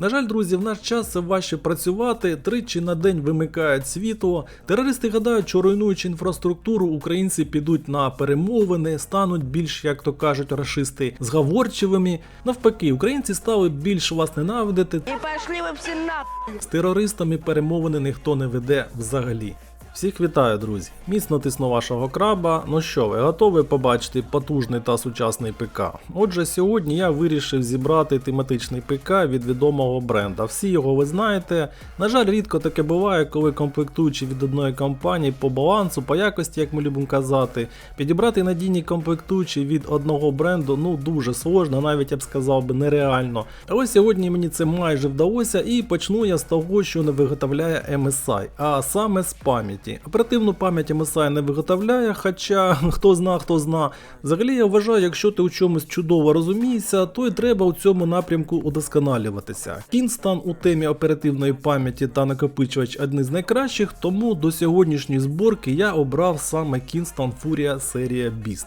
На жаль, друзі, в наш час важче працювати, тричі на день вимикають світло. Терористи гадають, що руйнуючи інфраструктуру, українці підуть на перемовини, стануть більш, як то кажуть, рашисти, зговорчивими. Навпаки, українці стали більш вас ненавидити. І пішли ви всі на З терористами перемовини ніхто не веде взагалі. Всіх вітаю, друзі! Міцно тисну вашого краба. Ну що, ви готові побачити потужний та сучасний ПК? Отже, сьогодні я вирішив зібрати тематичний ПК від відомого бренда. Всі його ви знаєте. На жаль, рідко таке буває, коли комплектуючі від одної компанії по балансу, по якості, як ми любимо казати, підібрати надійні комплектуючі від одного бренду ну дуже сложно, навіть я б сказав би нереально. Але сьогодні мені це майже вдалося, і почну я з того, що не виготовляє MSI, а саме з пам'яті. Оперативну пам'ять MSI не виготовляє, хоча хто зна, хто зна. Взагалі я вважаю, якщо ти у чомусь чудово розумієшся, то й треба у цьому напрямку удосконалюватися. Кінстан у темі оперативної пам'яті та накопичувач одні з найкращих, тому до сьогоднішньої зборки я обрав саме Kingston Furia серія Beast.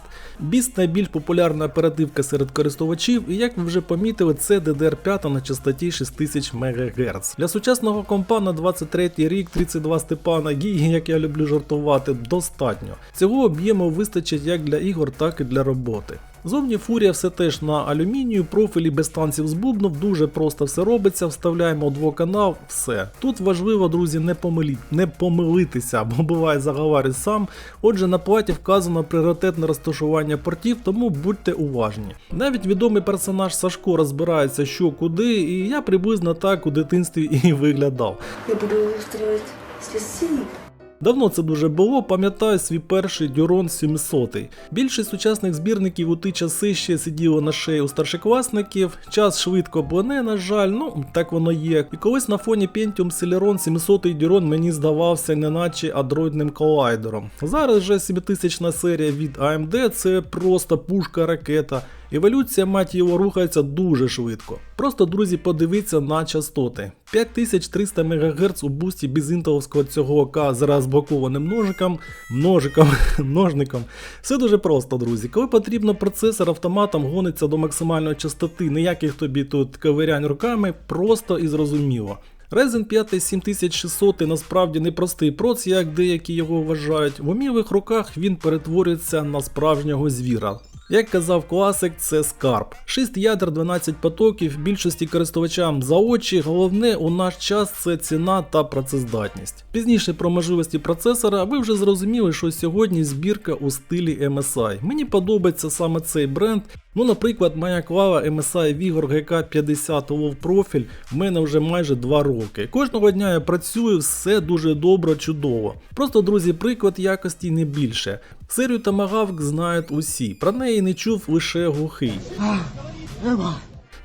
Beast найбільш популярна оперативка серед користувачів, і як ви вже помітили, це DDR5 на частоті 6000 МГц. Для сучасного компа на 23 рік 32 Степана Гіги, як я люблю жартувати, достатньо. Цього об'єму вистачить як для ігор, так і для роботи. Зовні фурія все теж на алюмінію, профілі без танців з бубнов, дуже просто все робиться, вставляємо двоканал, все. Тут важливо, друзі, не помиліть, не помилитися, бо буває заговарюсь сам. Отже, на платі вказано пріоритетне розташування портів, тому будьте уважні. Навіть відомий персонаж Сашко розбирається, що куди, і я приблизно так у дитинстві і виглядав. Я буду устраивать спецсценик. Давно це дуже було, пам'ятаю свій перший Дюрон 700. Більшість сучасних збірників у ті часи ще сиділо на шиї у старшокласників. Час швидко плине, на жаль, ну так воно є. І колись на фоні Pentium Celeron 700 Дюрон мені здавався неначе адроїдним колайдером. Зараз же 7000 серія від AMD це просто пушка ракета. Еволюція, мать його, рухається дуже швидко. Просто, друзі, подивіться на частоти. 5300 МГц у бусті без інтеловського цього ОК з розблокованим ножиком, ножиком, ножником. Все дуже просто, друзі. Коли потрібно процесор автоматом гониться до максимальної частоти, ніяких тобі тут ковирянь руками, просто і зрозуміло. Ryzen 5 7600 насправді не простий проц, як деякі його вважають. В умілих руках він перетворюється на справжнього звіра. Як казав класик, це скарб. 6 ядер, 12 потоків, більшості користувачам за очі. Головне у наш час це ціна та працездатність. Пізніше про можливості процесора ви вже зрозуміли, що сьогодні збірка у стилі MSI. Мені подобається саме цей бренд. Ну, наприклад, моя клава MSI Vigor GK50 Low Profile в мене вже майже 2 роки. Кожного дня я працюю, все дуже добре, чудово. Просто, друзі, приклад якості не більше. Серію Тамагавк знають усі, про неї не чув лише глухий.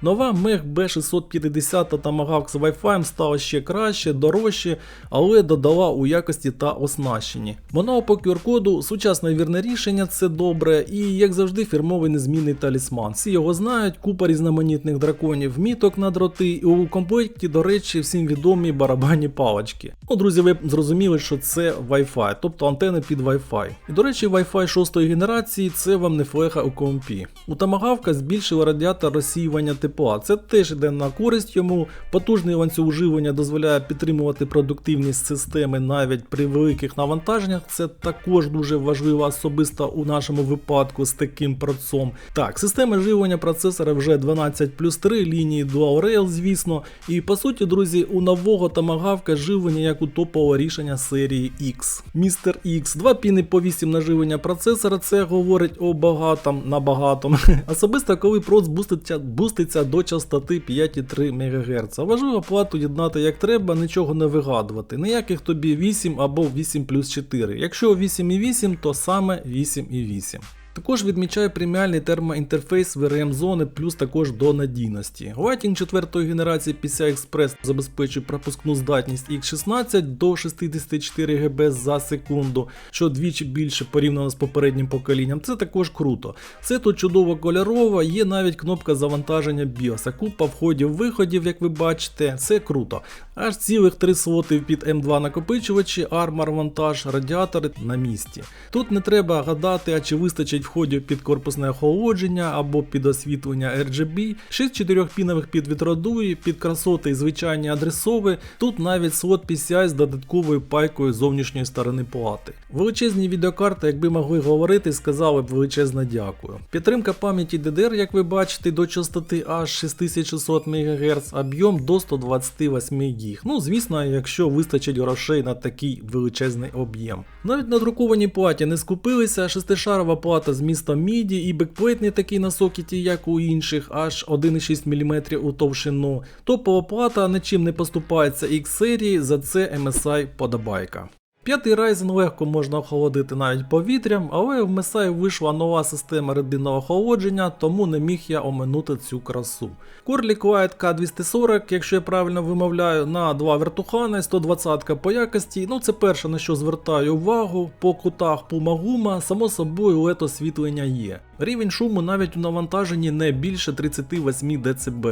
Нова Мех B650 та Tomahawk з Wi-Fi стала ще краще, дорожче, але додала у якості та оснащенні. Вона по QR-коду сучасне вірне рішення, це добре, і як завжди, фірмовий незмінний талісман. Всі його знають, купа різноманітних драконів, міток на дроти, і у комплекті, до речі, всім відомі барабанні палички. Ну, друзі, ви зрозуміли, що це Wi-Fi, тобто антени під Wi-Fi. І до речі, Wi-Fi 6 генерації це вам не флеха у компі. У Tomahawk збільшили радіатор розсіювання тепла. Це теж йде на користь йому. Потужний ланцюг живлення дозволяє підтримувати продуктивність системи навіть при великих навантаженнях. Це також дуже важливо особисто у нашому випадку з таким процом. Так, система живлення процесора вже 12 плюс 3 лінії Dual Rail, звісно. І по суті, друзі, у нового Tomahawk живлення як у топового рішення серії X. Містер X, два піни по 8 на живлення процесора, це говорить о багатом на багатом. Особисто коли проц буститься, буститься до частоти 5,3 МГц. Важливо плату єднати як треба, нічого не вигадувати. Ніяких тобі 8 або 8 плюс 4. Якщо 8,8, то саме 8,8. Також відмічаю преміальний термоінтерфейс VRM зони, плюс також до надійності. Lighting 4 генерації PCI Express забезпечує пропускну здатність X16 до 64 ГБ за секунду, що двічі більше порівняно з попереднім поколінням. Це також круто. Це тут чудово кольорово, є навіть кнопка завантаження BIOS, купа входів-виходів, як ви бачите, це круто. Аж цілих три слоти під М2 накопичувачі, армор, вантаж, радіатори на місці. Тут не треба гадати, а чи вистачить входів під корпусне охолодження або під освітлення RGB, 6 4-пінових під вітродуї, під красоти і звичайні адресови. Тут навіть слот PCI з додатковою пайкою зовнішньої сторони плати. Величезні відеокарти, якби могли говорити, сказали б величезне дякую. Підтримка пам'яті DDR, як ви бачите, до частоти аж 6600 МГц, об'єм до 128 ГБ. Ну, звісно, якщо вистачить грошей на такий величезний об'єм. Навіть на друкованій платі не скупилися, шестишарова плата з містом MIDI і бекплейт не такий на сокеті, як у інших, аж 1,6 мм у товщину. Топова плата нічим не поступається X серії, за це MSI подобайка. П'ятий Ryzen легко можна охолодити навіть повітрям, але в MSI вийшла нова система рединного охолодження, тому не міг я оминути цю красу. Корлік Light K240, якщо я правильно вимовляю, на два вертухани, 120 по якості. Ну це перше на що звертаю увагу. По кутах Guma, само собою лето освітлення є. Рівень шуму навіть у навантаженні не більше 38 дБ.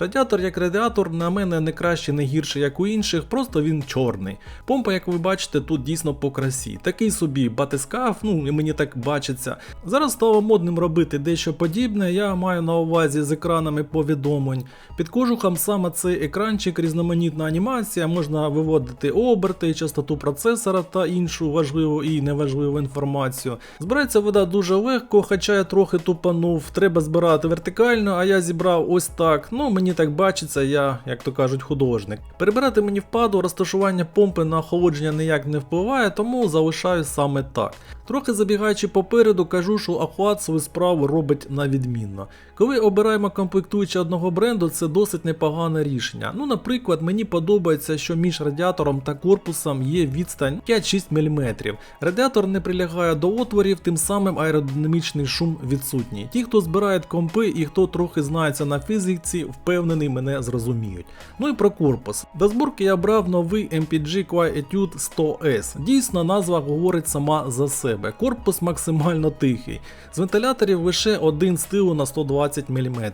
Радіатор як радіатор на мене не краще, не гірше, як у інших, просто він чорний. Помпа, як ви бачите, тут дійсно по красі. Такий собі батискаф, ну і мені так бачиться. Зараз стало модним робити дещо подібне, я маю на увазі з екранами повідомлень. Під кожухом саме цей екранчик, різноманітна анімація, можна виводити оберти, частоту процесора та іншу важливу і неважливу інформацію. Збирається вода дуже легко, хоча я трохи тупанув, треба збирати вертикально, а я зібрав ось так. Ну мені так бачиться, я, як то кажуть, художник. Перебирати мені впаду, розташування помпи на охолодження ніяк не впливає, тому залишаю саме так. Трохи забігаючи попереду, кажу, що охват свою справу робить на відмінно. Коли обираємо комплектуючі одного бренду, це досить непогане рішення. Ну, наприклад, мені подобається, що між радіатором та корпусом є відстань 5-6 мм. Радіатор не прилягає до отворів, тим самим аеродинамічний шум відсутній. Ті, хто збирає компи і хто трохи знається на фізиці, впевнений, мене зрозуміють. Ну і про корпус. До зборки я брав новий MPG Quai Etude 100S. Дійсно, назва говорить сама за себе. Корпус максимально тихий. З вентиляторів лише один з тилу на 120 мм.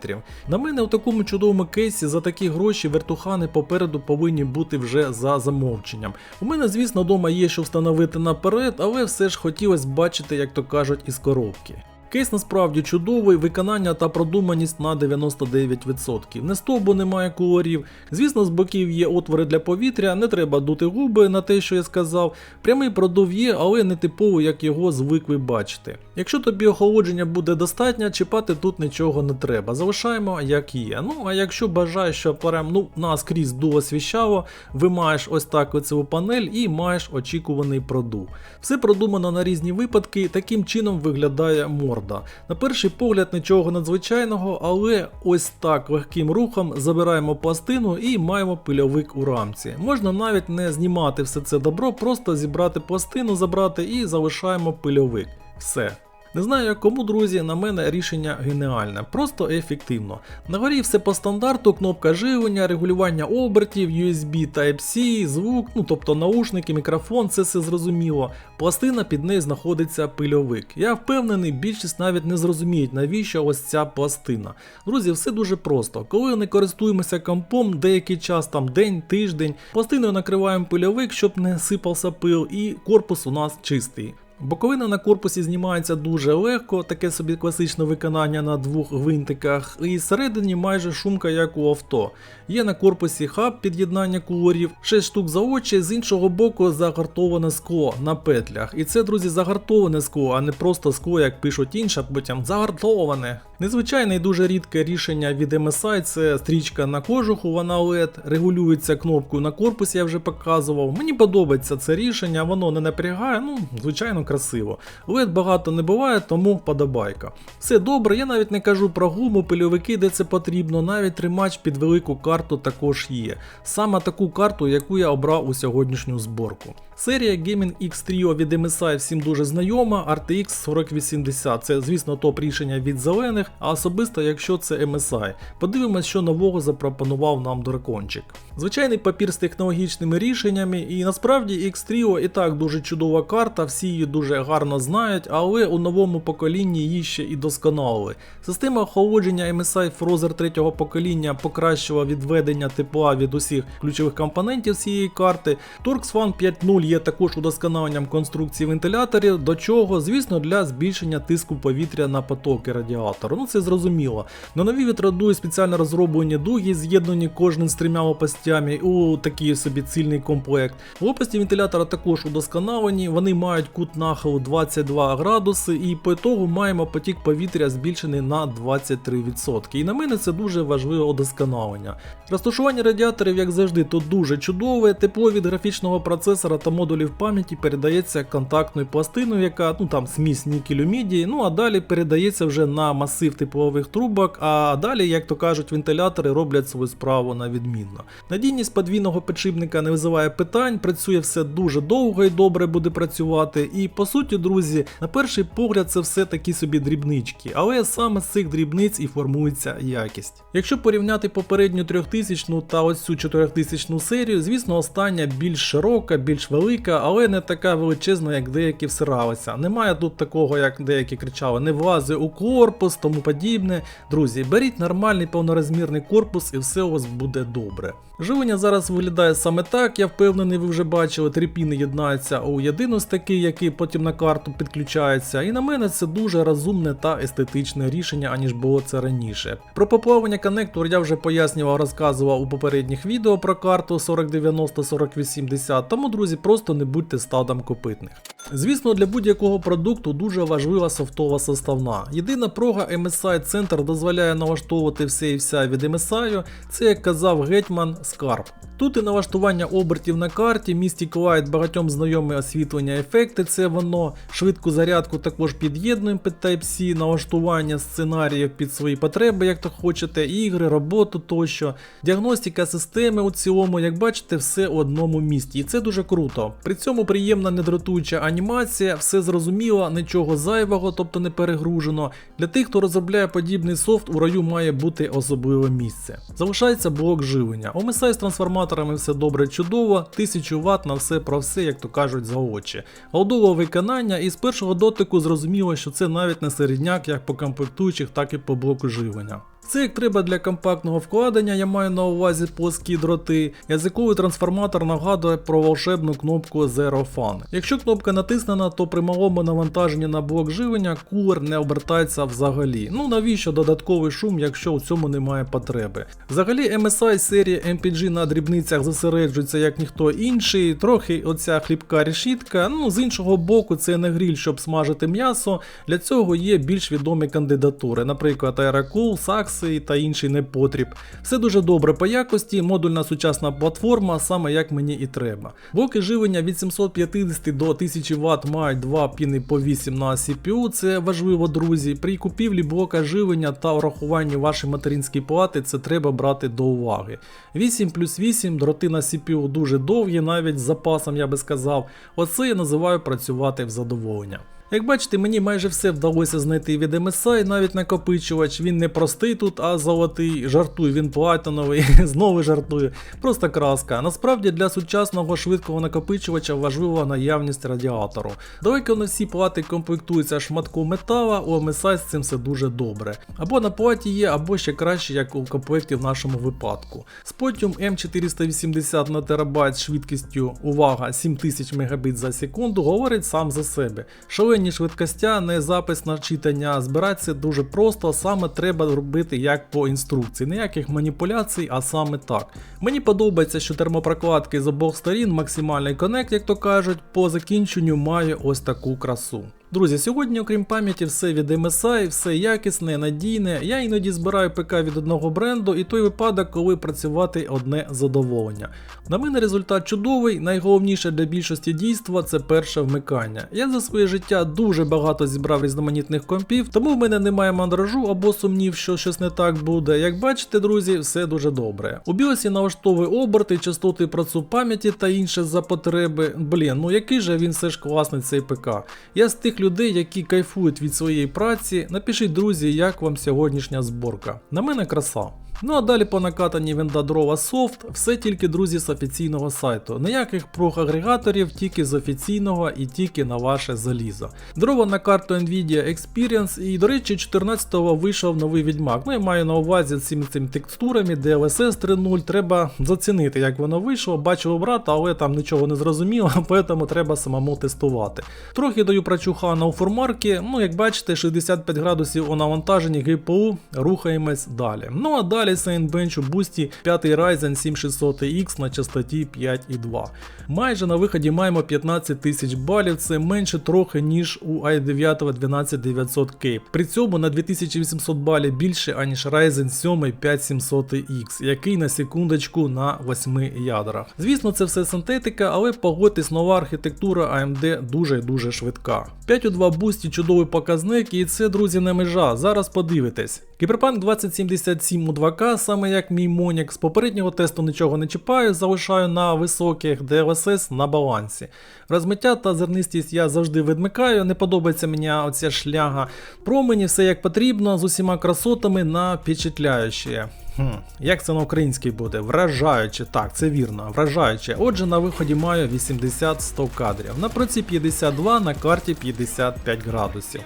На мене у такому чудовому кейсі за такі гроші вертухани попереду повинні бути вже за замовченням. У мене, звісно, вдома є що встановити наперед, але все ж хотілося бачити, як то кажуть, із коробки. Кейс насправді чудовий, виконання та продуманість на 99%. Не стовбу немає кольорів. Звісно, з боків є отвори для повітря, не треба дути губи на те, що я сказав. Прямий продув є, але не типово, як його звикли бачити. Якщо тобі охолодження буде достатньо, чіпати тут нічого не треба. Залишаємо як є. Ну а якщо бажаєш, щоб прям ну наскрізь дуло свіщало, ви маєш ось так оцю панель і маєш очікуваний продув. Все продумано на різні випадки, таким чином виглядає морда. На перший погляд нічого надзвичайного, але ось так легким рухом забираємо пластину і маємо пильовик у рамці. Можна навіть не знімати все це добро, просто зібрати пластину, забрати і залишаємо пильовик. Все. Не знаю кому, друзі, на мене рішення геніальне, просто ефективно. На горі все по стандарту, кнопка живлення, регулювання обертів, USB Type-C, звук, ну тобто наушники, мікрофон, це все зрозуміло. Пластина під нею знаходиться пильовик. Я впевнений, більшість навіть не зрозуміють, навіщо ось ця пластина. Друзі, все дуже просто. Коли не користуємося компом, деякий час, там день, тиждень, пластиною накриваємо пильовик, щоб не сипався пил, і корпус у нас чистий. Боковина на корпусі знімається дуже легко, таке собі класичне виконання на двох гвинтиках, і всередині майже шумка, як у авто. Є на корпусі хаб під'єднання кулерів, 6 штук за очі, з іншого боку загартоване скло на петлях. І це, друзі, загартоване скло, а не просто скло, як пишуть інші, потім загартоване. Незвичайне і дуже рідке рішення від MSI це стрічка на кожуху, вона LED, регулюється кнопкою на корпусі, я вже показував. Мені подобається це рішення, воно не напрягає, ну, звичайно, красиво. LED багато не буває, тому подобайка. Все добре, я навіть не кажу про гуму, пильовики, де це потрібно, навіть тримач під велику карту також є. Саме таку карту, яку я обрав у сьогоднішню зборку. Серія Gaming X Trio від MSI всім дуже знайома, RTX 4080 це, звісно, топ рішення від зелених, а особисто, якщо це MSI. Подивимось, що нового запропонував нам дракончик. Звичайний папір з технологічними рішеннями, і насправді X Trio і так дуже чудова карта, всі її дуже гарно знають, але у новому поколінні її ще і досконалили. Система охолодження MSI Frozer третього покоління покращила відведення тепла від усіх ключових компонентів цієї карти. Torx Fan 5.0 є також удосконаленням конструкції вентиляторів, до чого, звісно, для збільшення тиску повітря на потоки радіатору. Ну це зрозуміло. На нові вітродуї спеціально розроблені дуги, з'єднані кожним з трьома лопастями у такий собі цільний комплект. Лопасті вентилятора також удосконалені, вони мають кут нахилу 22 градуси, і по ітогу маємо потік повітря збільшений на 23%. І на мене це дуже важливе удосконалення. Розташування радіаторів, як завжди, тут дуже чудове. Тепло від графічного процесора та модулів пам'яті передається контактною пластиною, яка ну там смісь нікелю мідії. Ну а далі передається вже на масив теплових трубок. А далі, як то кажуть, вентилятори роблять свою справу на відмінно. Надійність подвійного підшипника не визиває питань, працює все дуже довго і добре буде працювати. І по суті, друзі, на перший погляд, це все такі собі дрібнички, але саме з цих дрібниць і формується якість. Якщо порівняти попередню 3000 та ось цю 4000 серію, звісно, остання більш широка, більш велика, але не така величезна, як деякі всиралися. Немає тут такого, як деякі кричали, не влази у корпус, тому подібне. Друзі, беріть нормальний повнорозмірний корпус і все у вас буде добре. Живлення зараз виглядає саме так, я впевнений, ви вже бачили, три піни єднаються у єдину з такий, який потім на карту підключається. І на мене це дуже розумне та естетичне рішення, аніж було це раніше. Про поплавання коннектор я вже пояснював, розказував у попередніх відео про карту 4090-4080, тому, друзі, просто не будьте стадом копитних. Звісно, для будь-якого продукту дуже важлива софтова составна. Єдина прога MSI Center дозволяє налаштовувати все і вся від MSI, це як казав гетьман Скарб. Тут і налаштування обертів на карті, Mystic Light багатьом знайомі освітлення ефекти, це воно, швидку зарядку також під'єднуємо під Type-C, налаштування сценаріїв під свої потреби, як то хочете, ігри, роботу тощо. Діагностика системи у цілому, як бачите, все у одному місті. І це дуже круто. При цьому приємна недратуюча анімація, все зрозуміло, нічого зайвого, тобто не перегружено. Для тих, хто розробляє подібний софт, у раю має бути особливе місце. Залишається блок живлення. У MSI з трансформаторами все добре чудово, 1000 Вт на все про все, як то кажуть, за очі. Голдове виконання, і з першого дотику зрозуміло, що це навіть не середняк як по комплектуючих, так і по блоку живлення. Це як треба для компактного вкладення, я маю на увазі плоскі дроти. Язиковий трансформатор нагадує про волшебну кнопку Zero Fun. Якщо кнопка натиснена, то при малому навантаженні на блок живлення кулер не обертається взагалі. Ну навіщо додатковий шум, якщо у цьому немає потреби? Взагалі MSI серії MPG на дрібницях зосереджується як ніхто інший, трохи оця хлібка решітка. Ну з іншого боку, це не гріль, щоб смажити м'ясо. Для цього є більш відомі кандидатури, наприклад, Aerocool, Sax та інший непотріб. Все дуже добре по якості, модульна сучасна платформа, саме як мені і треба. Блоки живлення від 750 до 1000 Вт мають два піни по 8 на CPU, це важливо, друзі. При купівлі блока живлення та урахуванні вашої материнської плати це треба брати до уваги. 8 плюс 8 дроти на CPU дуже довгі, навіть з запасом я би сказав. Оце я називаю працювати в задоволення. Як бачите, мені майже все вдалося знайти від MSI, навіть накопичувач, він не простий тут, а золотий, жартую, він платиновий, знову жартую, просто краска. Насправді для сучасного швидкого накопичувача важлива наявність радіатору. Далеко не всі плати комплектуються шматком метала, у MSI з цим все дуже добре. Або на платі є, або ще краще, як у комплекті в нашому випадку. Spottium M480 на терабайт швидкістю, увага, 7000 Мбіт за секунду, говорить сам за себе. Шалені швидкостя, не запис на читання, збиратися дуже просто, саме треба робити як по інструкції. Ніяких маніпуляцій, а саме так. Мені подобається, що термопрокладки з обох сторін, максимальний коннект, як то кажуть, по закінченню має ось таку красу. Друзі, сьогодні, окрім пам'яті, все від MSI, все якісне, надійне. Я іноді збираю ПК від одного бренду, і той випадок, коли працювати одне задоволення. На мене результат чудовий, найголовніше для більшості дійства це перше вмикання. Я за своє життя дуже багато зібрав різноманітних компів, тому в мене немає мандражу або сумнів, що щось не так буде. Як бачите, друзі, все дуже добре. У біосі налаштовує оберти, частоти працю пам'яті та інше за потреби. Блін, ну який же він все ж класний цей ПК. Я з тих людей, які кайфують від своєї праці. Напишіть, друзі, як вам сьогоднішня зборка. На мене краса. Ну а далі по накатанні Вендадрова софт, все тільки друзі з офіційного сайту. Ніяких прог-агрегаторів, тільки з офіційного і тільки на ваше залізо. Дрова на карту Nvidia Experience і, до речі, 14-го вийшов новий відьмак. Ну я маю на увазі цими цими текстурами, DLSS 3.0. Треба зацінити, як воно вийшло. Бачив брата, але там нічого не зрозуміло, поэтому треба самому тестувати. Трохи даю прочуха на уформарки. Ну, як бачите, 65 градусів у навантаженні GPU, рухаємось далі. Ну а далі Cinebench у бусті 5 Ryzen 7600X на частоті 5,2. Майже на виході маємо 15 тисяч балів, це менше трохи, ніж у i9 12900K. При цьому на 2800 балів більше, аніж Ryzen 7 5700X, який на секундочку на 8 ядрах. Звісно, це все синтетика, але погодьтесь, нова архітектура AMD дуже дуже швидка. 5,2 бусті чудовий показник, і це, друзі, не межа. Зараз подивитесь. Кіберпанк 2077 у 2К, саме як мій Монік, з попереднього тесту нічого не чіпаю, залишаю на високих DLSS на балансі. Розмиття та зернистість я завжди відмикаю, не подобається мені оця шляга. Промені все як потрібно, з усіма красотами на впечатляюче. Хм, як це на українській буде? Вражаюче, так, це вірно, вражаюче. Отже, на виході маю 80-100 кадрів. На проці 52, на карті 55 градусів.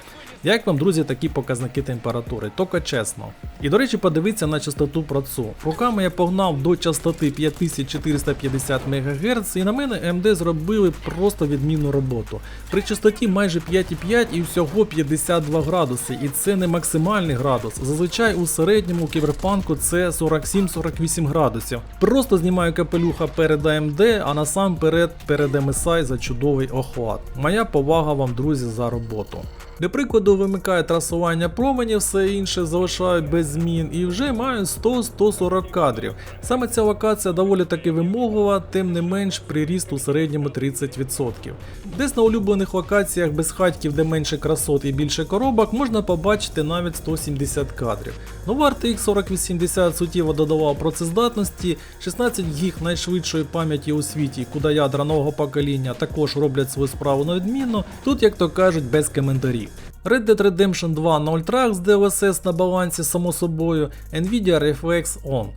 Як вам, друзі, такі показники температури? Тільки чесно. І до речі, подивіться на частоту процу. Руками я погнав до частоти 5450 МГц, і на мене AMD зробили просто відмінну роботу. При частоті майже 5,5 і всього 52 градуси, і це не максимальний градус. Зазвичай у середньому кіберпанку це 47-48 градусів. Просто знімаю капелюха перед AMD, а насамперед перед MSI за чудовий охват. Моя повага вам, друзі, за роботу. Для прикладу, вимикаю трасування променів, все інше залишають без змін і вже маю 100-140 кадрів. Саме ця локація доволі таки вимогова, тим не менш приріст у середньому 30%. Десь на улюблених локаціях без хатьків, де менше красот і більше коробок, можна побачити навіть 170 кадрів. Нова RTX 4080 суттєво додавав процездатності, 16 гіг найшвидшої пам'яті у світі, куди ядра нового покоління також роблять свою справу неодмінно. Тут, як то кажуть, без коментарів. Red Dead Redemption 2 0 Tracks DLSS на балансі, само собою, Nvidia Reflex On.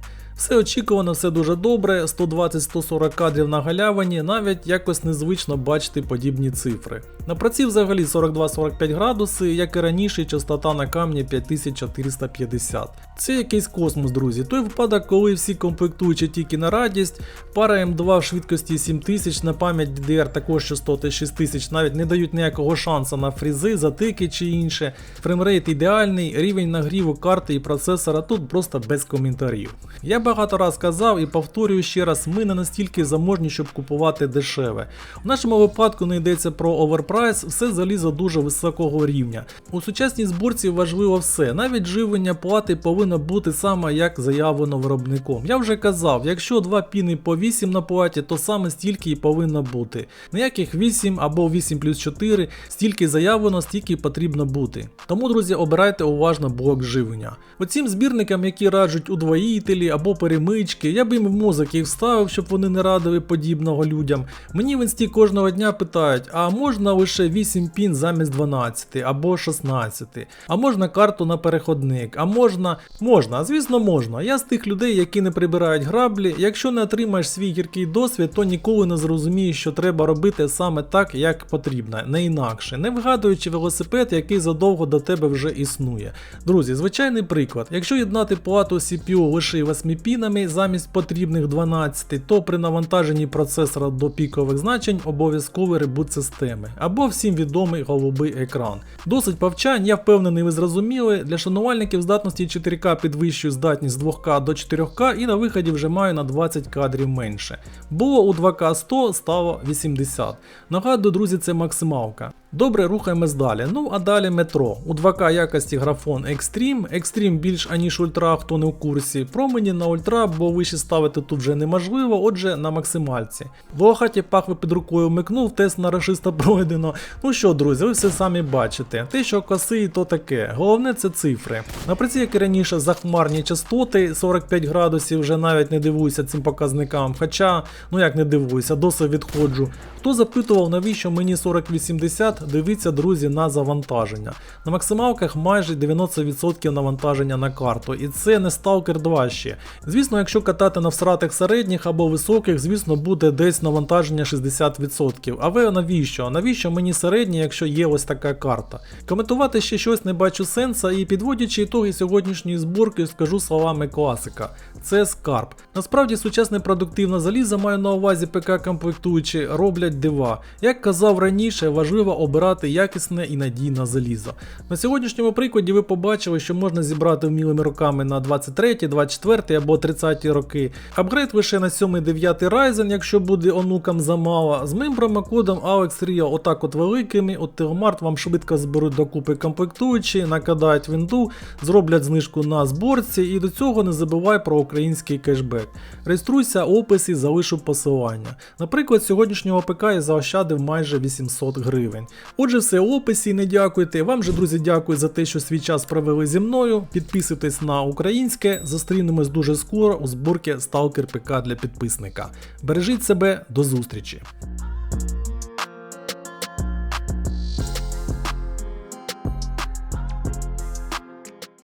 Все очікувано, все дуже добре, 120-140 кадрів на галявині, навіть якось незвично бачити подібні цифри. На праці взагалі 42-45 градуси, як і раніше, частота на камні 5450. Це якийсь космос, друзі. Той випадок, коли всі комплектуючі тільки на радість, пара М2 в швидкості 7000 на пам'ять DDR також частоти 6000 навіть не дають ніякого шансу на фрізи, затики чи інше. Фреймрейт ідеальний, рівень нагріву карти і процесора тут просто без коментарів. Я багато раз казав і повторюю ще раз, ми не настільки заможні, щоб купувати дешеве. У нашому випадку не йдеться про оверпрайс, все залізо дуже високого рівня. У сучасній зборці важливо все, навіть живлення плати повинно бути саме як заявлено виробником. Я вже казав, якщо два піни по 8 на платі, то саме стільки і повинно бути. Ніяких 8 або 8 плюс 4, стільки заявлено, стільки потрібно бути. Тому, друзі, обирайте уважно блок живлення. Оцім збірникам, які раджуть удвоїтелі або перемички, я б їм в мозок їх вставив, щоб вони не радили подібного людям. Мені в інсті кожного дня питають, а можна лише 8 пін замість 12 або 16, а можна карту на переходник, а можна. Можна, звісно, можна. Я з тих людей, які не прибирають граблі. Якщо не отримаєш свій гіркий досвід, то ніколи не зрозумієш, що треба робити саме так, як потрібно, не інакше, не вигадуючи велосипед, який задовго до тебе вже існує. Друзі, звичайний приклад. Якщо єднати плату CPU лише 8 пінами замість потрібних 12, то при навантаженні процесора до пікових значень обов'язковий ребут системи або всім відомий голубий екран. Досить повчань, я впевнений, ви зрозуміли. Для шанувальників здатності 4К підвищую здатність з 2К до 4К і на виході вже маю на 20 кадрів менше. Було у 2К 100, стало 80. Нагадую, друзі, це максималка. Добре, рухаємось далі. Ну а далі метро. У 2К якості графон Extreme. Extreme більш аніж ультра, хто не в курсі. Промені на ультра, бо вище ставити тут вже неможливо, отже на максимальці. В Охаті пахви під рукою вмикнув, тест на рашиста пройдено. Ну що, друзі, ви все самі бачите. Те, що коси, то таке. Головне це цифри. На приці, як і раніше, захмарні частоти 45 градусів, вже навіть не дивуюся цим показникам. Хоча, ну як не дивуюся, досить відходжу. Хто запитував, навіщо мені 4080, дивіться, друзі, на завантаження. На максималках майже 90% навантаження на карту, і це не Stalker 2 ще. Звісно, якщо катати на всратих середніх або високих, звісно, буде десь навантаження 60%. Але навіщо? Навіщо мені середні, якщо є ось така карта? Коментувати ще щось не бачу сенса, і підводячи ітоги сьогоднішньої зборки, скажу словами класика. Це скарб. Насправді сучасне продуктивне залізо маю на увазі ПК комплектуючі роблять дива. Як казав раніше, важливо обирати якісне і надійне залізо. На сьогоднішньому прикладі ви побачили, що можна зібрати вмілими руками на 23, 24 або 30 роки. Апгрейд лише на 7-9 Ryzen, якщо буде онукам замало. З моїм промокодом AlexReal отак от великими, от Телмарт вам швидко зберуть докупи комплектуючі, накидають вінду, зроблять знижку на зборці і до цього не забувай про український кешбек. Реєструйся, описі залишу посилання. Наприклад, сьогоднішнього ПК я заощадив майже 800 гривень. Отже, все в описі, не дякуйте. Вам же, друзі, дякую за те, що свій час провели зі мною. Підписуйтесь на українське, зустрінемось дуже скоро у зборці Stalker ПК для підписника. Бережіть себе, до зустрічі!